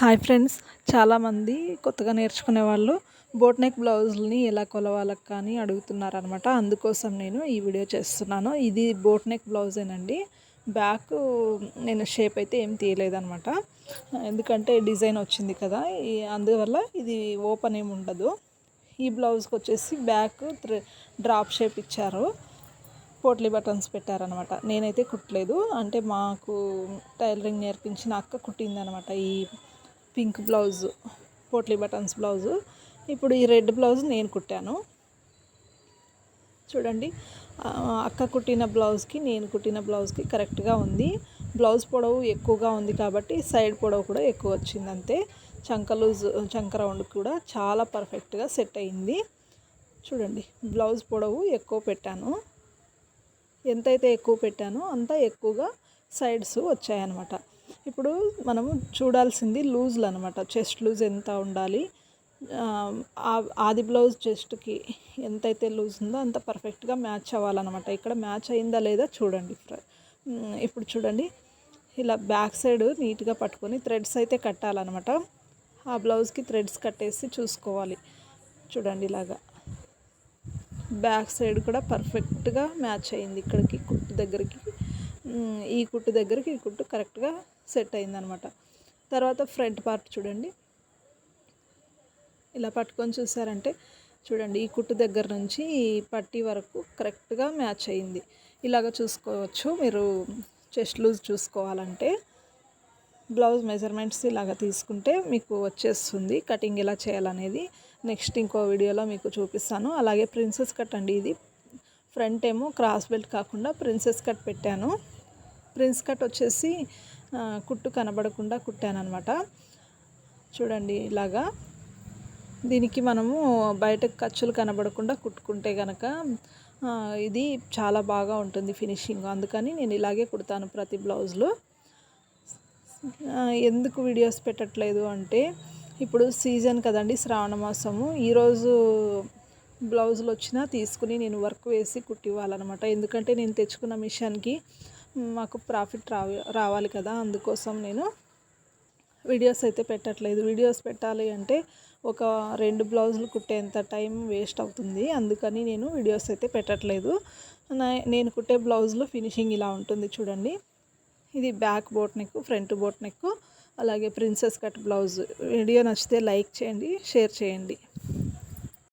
Hi friends. చాలామంది కొత్తగా నేర్చుకునే వాళ్ళు బోట్ నెక్ బ్లౌజులని ఎలా కొలవాలకు కానీ అడుగుతున్నారు అనమాట అందుకోసం నేను ఈ వీడియో చేస్తున్నాను. ఇది బోట్ నెక్ బ్లౌజేనండి. బ్యాక్ నేను షేప్ అయితే ఏం తీయలేదనమాట ఎందుకంటే డిజైన్ వచ్చింది కదా అందువల్ల ఇది ఓపెన్ ఏమి ఉండదు. ఈ బ్లౌజ్కి వచ్చేసి బ్యాక్ డ్రాప్ షేప్ ఇచ్చారు. పోట్లీ బటన్స్ పెట్టారనమాట నేనైతే కుట్టలేదు. అంటే మాకు టైలరింగ్ నేర్పించిన అక్క కుట్టిందనమాట ఈ pink blouse potli buttons blouse. ఇప్పుడు ఈ రెడ్ బ్లౌజ్ నేను కుట్టాను. చూడండి అక్క కుట్టిన బ్లౌజ్కి నేను కుట్టిన బ్లౌజ్కి కరెక్ట్గా ఉంది. బ్లౌజ్ పొడవు ఎక్కువగా ఉంది కాబట్టి సైడ్ పొడవు కూడా ఎక్కువ వచ్చింది అంతే. చంక లూజ్ చంక రౌండ్ కూడా చాలా పర్ఫెక్ట్గా సెట్ అయింది. చూడండి బ్లౌజ్ పొడవు ఎక్కువ పెట్టాను. ఎంతైతే ఎక్కువ పెట్టానో అంత ఎక్కువగా సైడ్స్ వచ్చాయన్నమాట. ఇప్పుడు మనము చూడాల్సింది లూజ్లు అనమాట చెస్ట్ లూజ్ ఎంత ఉండాలి? ఆది బ్లౌజ్ చెస్ట్కి ఎంతైతే లూజ్ ఉందో అంత పర్ఫెక్ట్గా మ్యాచ్ అవ్వాలన్నమాట. ఇక్కడ మ్యాచ్ అయిందా లేదా చూడండి. ఇప్పుడు చూడండి. ఇలా బ్యాక్ సైడ్ నీట్గా పట్టుకొని థ్రెడ్స్ అయితే కట్టాలన్నమాట. ఆ బ్లౌజ్కి థ్రెడ్స్ కట్టేసి చూసుకోవాలి. చూడండి ఇలాగా. బ్యాక్ సైడ్ కూడా పర్ఫెక్ట్గా మ్యాచ్ అయింది ఇక్కడికి కుట్టు దగ్గరికి. ఈ కుట్టు దగ్గరికి ఈ కుట్టు కరెక్ట్గా సెట్ అయిందనమాట. తర్వాత ఫ్రంట్ పార్ట్ చూడండి. ఇలా పట్టుకొని చూసారంటే చూడండి ఈ కుట్టు దగ్గర నుంచి ఈ పట్టీ వరకు కరెక్ట్గా మ్యాచ్ అయింది. ఇలాగ చూసుకోవచ్చు. మీరు చెస్ట్ లూజ్ చూసుకోవాలంటే బ్లౌజ్ మెజర్మెంట్స్ ఇలాగ తీసుకుంటే మీకు వచ్చేస్తుంది. కటింగ్ ఎలా చేయాలనేది నెక్స్ట్ ఇంకో వీడియోలో మీకు చూపిస్తాను. అలాగే ప్రిన్సెస్ కట్ అండి ఇది. ఫ్రంట్ ఏమో క్రాస్ బెల్ట్ కాకుండా ప్రిన్సెస్ కట్ పెట్టాను. ప్రిన్స్ కట్ వచ్చేసి కుట్టు కనబడకుండా కుట్టానమాట చూడండి ఇలాగా. దీనికి మనము బయట ఖర్చులు కనబడకుండా కుట్టుకుంటే కనుక ఇది చాలా బాగా ఉంటుంది ఫినిషింగ్. అందుకని నేను ఇలాగే కుడతాను ప్రతి బ్లౌజ్లో. ఎందుకు వీడియోస్ పెట్టట్లేదు అంటే ఇప్పుడు సీజన్ కదండి శ్రావణ మాసము. ఈరోజు బ్లౌజులు వచ్చినా తీసుకుని నేను వర్క్ వేసి కుట్టివ్వాలన్నమాట. ఎందుకంటే నేను తెచ్చుకున్న మిషన్కి మాకు ప్రాఫిట్ రావ రావాలి కదా అందుకోసం నేను వీడియోస్ అయితే పెట్టట్లేదు. వీడియోస్ పెట్టాలి అంటే ఒక రెండు బ్లౌజులు కుట్టేంత టైం వేస్ట్ అవుతుంది. అందుకని నేను వీడియోస్ అయితే పెట్టట్లేదు. నేను కుట్టే బ్లౌజ్లో ఫినిషింగ్ ఇలా ఉంటుంది చూడండి. ఇది back boat neck front boat neck అలాగే ప్రిన్సెస్ కట్ బ్లౌజ్. వీడియో నచ్చితే లైక్ చేయండి షేర్ చేయండి.